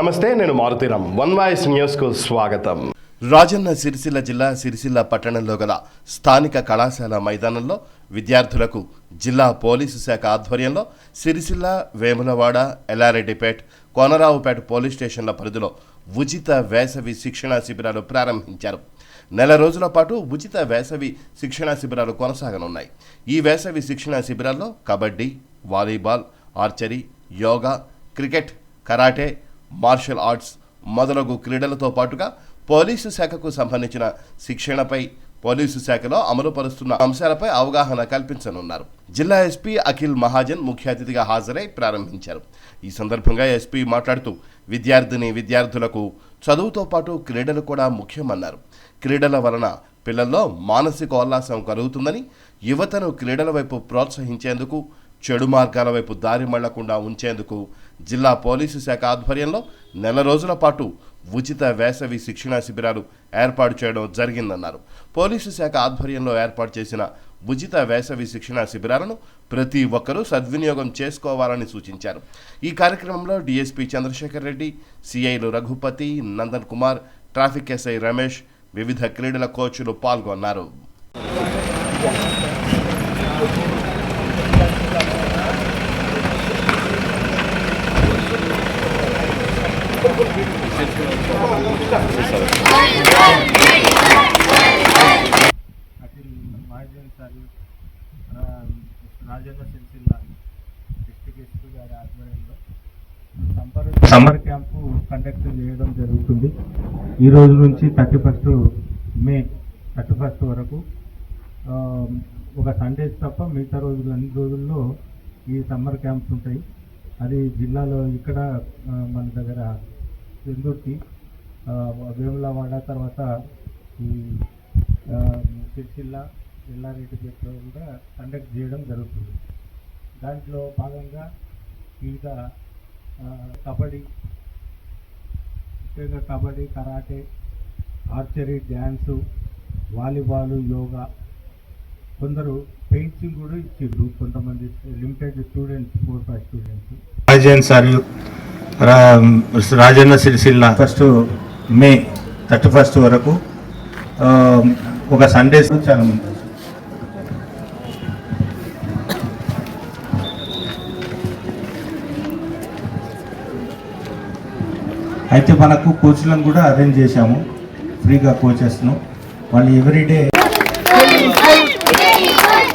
నమస్తే నేను Maruthi Ram one voice న్యూస్కు స్వాగతం. రాజన్న సిరిసిల్ల జిల్లా సిరిసిల్ల పట్టణంలో గల స్థానిక కళాశాల మైదానంలో విద్యార్థులకు జిల్లా పోలీసు శాఖ ఆధ్వర్యంలో సిరిసిల్ల వేములవాడ ఎల్లారెడ్డిపేట్ కోనరావుపేట పోలీస్ స్టేషన్ల పరిధిలో ఉచిత వేసవి శిక్షణా శిబిరాలు ప్రారంభించారు. నెల రోజుల పాటు ఉచిత వేసవి శిక్షణా శిబిరాలు కొనసాగనున్నాయి. ఈ వేసవి శిక్షణా శిబిరాల్లో kabaddi volleyball archery yoga cricket karate martial arts మొదలగు క్రీడలతో పాటుగా పోలీసు శాఖకు సంబంధించిన శిక్షణపై పోలీసు శాఖలో అమలుపరుస్తున్న అంశాలపై అవగాహన కల్పించనున్నారు. జిల్లా ఎస్పీ అఖిల్ మహాజన్ ముఖ్య అతిథిగా హాజరై ప్రారంభించారు. ఈ సందర్భంగా ఎస్పీ మాట్లాడుతూ విద్యార్థిని విద్యార్థులకు చదువుతో పాటు క్రీడలు కూడా ముఖ్యమన్నారు. క్రీడల వలన పిల్లల్లో మానసిక ఉల్లాసం కలుగుతుందని యువతను క్రీడల వైపు ప్రోత్సహించేందుకు చెడు మార్గాల వైపు దారి మళ్ళకుండా ఉంచేందుకు జిల్లా పోలీసు శాఖ ఆధ్వర్యంలో నెల రోజుల పాటు ఉచిత వేసవి శిక్షణా శిబిరాలు ఏర్పాటు చేయడం జరిగిందన్నారు. పోలీసు శాఖ ఆధ్వర్యంలో ఏర్పాటు చేసిన ఉచిత వేసవి శిక్షణా శిబిరాలను ప్రతి ఒక్కరూ సద్వినియోగం చేసుకోవాలని సూచించారు. ఈ కార్యక్రమంలో డీఎస్పీ చంద్రశేఖర్ రెడ్డి సిఐలు రఘుపతి నందన్ కుమార్ ట్రాఫిక్ ఎస్ఐ రమేష్ వివిధ క్రీడల కోచ్లు పాల్గొన్నారు. అఖిల్ రాజన్న సిరిసిల్ల ఎస్పీ గారి ఆధ్వర్యంలో సమ్మర్ సమ్మర్ క్యాంపు కండక్ట్ చేయడం జరుగుతుంది. ఈ రోజు నుంచి thirty first May thirty first వరకు ఒక సండేస్ తప్ప మిగతా రోజులు అన్ని రోజుల్లో ఈ సమ్మర్ క్యాంప్స్ ఉంటాయి. అది జిల్లాలో ఇక్కడ మన దగ్గర చెందుర్తి వేములవాడ తర్వాత ఈ ఆ, సిరిసిల్ల ఎల్లారెడ్డిపేటలో కూడా కండక్ట్ చేయడం జరుగుతుంది. దాంట్లో భాగంగా వివిధ కబడ్డీ ముఖ్యంగా kabaddi karate archery dance volleyball yoga కొందరు పెయింటింగ్ కూడా ఇచ్చిండ్రు. కొంతమంది limited students four five students Rajan sir రా- Rajanna Sircilla first May thirty first వరకు ఒక సండేస్ చాలా మంది. అయితే మనకు కోచ్లను కూడా అరేంజ్ చేశాము. ఫ్రీగా కోచెస్ను వాళ్ళు ఎవ్రీడే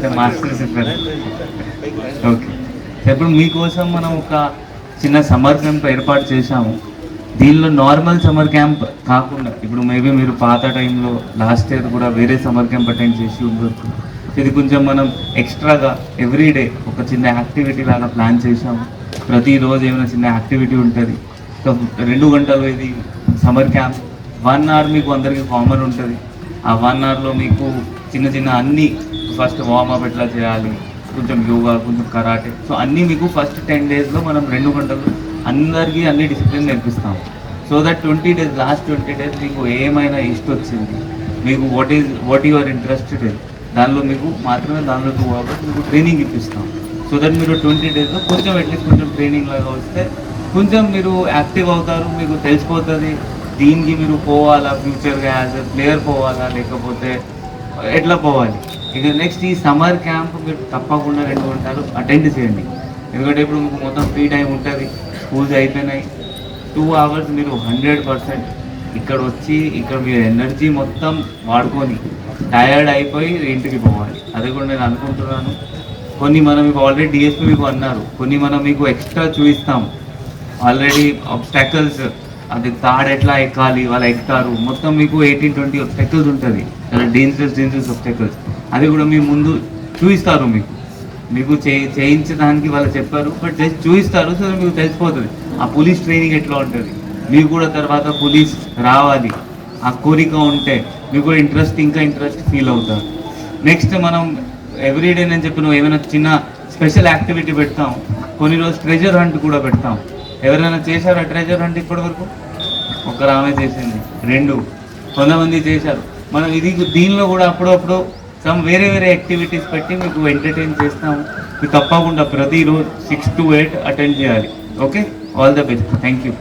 అంటే మాస్టర్ చెప్పారు. ఓకే. ఇప్పుడు మీకోసం మనం ఒక చిన్న సమ్మర్ క్యాంప్ ఏర్పాటు చేశాము. దీనిలో నార్మల్ సమ్మర్ క్యాంప్ కాకుండా ఇప్పుడు మేబీ మీరు పాత టైంలో లాస్ట్ ఇయర్ కూడా వేరే సమ్మర్ క్యాంప్ అటెండ్ చేసి ఉండొచ్చు. ఇది కొంచెం మనం ఎక్స్ట్రాగా ఎవ్రీడే ఒక చిన్న యాక్టివిటీ లాగా ప్లాన్ చేశాము. ప్రతిరోజు ఏమైనా చిన్న యాక్టివిటీ ఉంటుంది. రెండు గంటలు ఇది సమ్మర్ క్యాంప్. వన్ అవర్ మీకు అందరికీ కామన్ ఉంటుంది. ఆ వన్ అవర్లో మీకు చిన్న చిన్న అన్ని ఫస్ట్ వార్మప్ ఎట్లా చేయాలి కొంచెం యోగా కొంచెం కరాటే. సో అన్నీ మీకు ఫస్ట్ టెన్ డేస్లో మనం రెండు గంటలు అందరికీ అన్ని discipline నేర్పిస్తాం. So that twenty days last twenty days మీకు ఏమైనా ఇష్ట వచ్చింది మీకు what is what your interested దానిలో మీకు మాత్రమే దానిలో టూ అవర్స్ మీకు ట్రైనింగ్ ఇప్పిస్తాం. సో దట్ మీరు ట్వంటీ డేస్లో కొంచెం అట్లీస్ట్ కొంచెం ట్రైనింగ్ లాగా వస్తే కొంచెం మీరు యాక్టివ్ అవుతారు మీకు తెలిసిపోతుంది. దీనికి మీరు పోవాలా ఫ్యూచర్గా యాజ్ ఎ ప్లేయర్ పోవాలా లేకపోతే ఎట్లా పోవాలి? ఇక నెక్స్ట్ ఈ సమ్మర్ క్యాంప్ మీరు తప్పకుండా రెండు గంటలు అటెండ్ చేయండి. ఎందుకంటే ఇప్పుడు మీకు మొత్తం ఫ్రీ టైం ఉంటుంది స్కూల్స్ అయిపోయినాయి. టూ అవర్స్ మీరు హండ్రెడ్ పర్సెంట్ ఇక్కడ వచ్చి ఇక్కడ మీరు ఎనర్జీ మొత్తం వాడుకొని టయర్డ్ అయిపోయి ఇంటికి పోవాలి. అది కూడా నేను అనుకుంటున్నాను. కొన్ని మనం మీకు ఆల్రెడీ డిఎస్పీ మీకు అన్నారు. కొన్ని మనం మీకు ఎక్స్ట్రా చూపిస్తాం. ఆల్రెడీ ఆబ్స్టాకల్స్ అది తాడు ఎట్లా ఎక్కాలి వాళ్ళు ఎక్కుతారు. మొత్తం మీకు ఎయిటీన్ ట్వంటీ ఆబ్స్టాకల్స్ ఉంటుంది. చాలా డేంజరస్ డేంజరస్ ఆబ్స్టాకల్స్ అది కూడా మీ ముందు చూపిస్తారు మీకు. మీకు చే చేయించడానికి వాళ్ళు చెప్పారు బట్ జస్ట్ చూపిస్తారు సో మీకు తెలిసిపోతుంది. ఆ పోలీస్ ట్రైనింగ్ ఎట్లా ఉంటుంది? మీకు కూడా తర్వాత పోలీస్ రావాలి. ఆ కోరిక ఉంటే మీకు కూడా ఇంట్రెస్ట్ ఇంకా ఇంట్రెస్ట్ ఫీల్ అవుతారు. నెక్స్ట్ మనం ఎవ్రీడే నేను చెప్పిన ఏమైనా చిన్న స్పెషల్ యాక్టివిటీ పెడతాం. కొన్ని రోజు ట్రెజర్ హంట్ కూడా పెడతాం. ఎవరైనా చేశారా ట్రెజర్ అంటే ఇప్పటి వరకు? ఒకరు ఆమె చేసింది. రెండు. కొంతమంది చేశారు. మనం ఇది దీనిలో కూడా అప్పుడప్పుడు సమ్ వేరే వేరే యాక్టివిటీస్ పెట్టి మీకు ఎంటర్టైన్ చేస్తాము. మీకు తప్పకుండా ప్రతిరోజు సిక్స్ టు ఎయిట్ అటెండ్ చేయాలి. Okay all the best thank you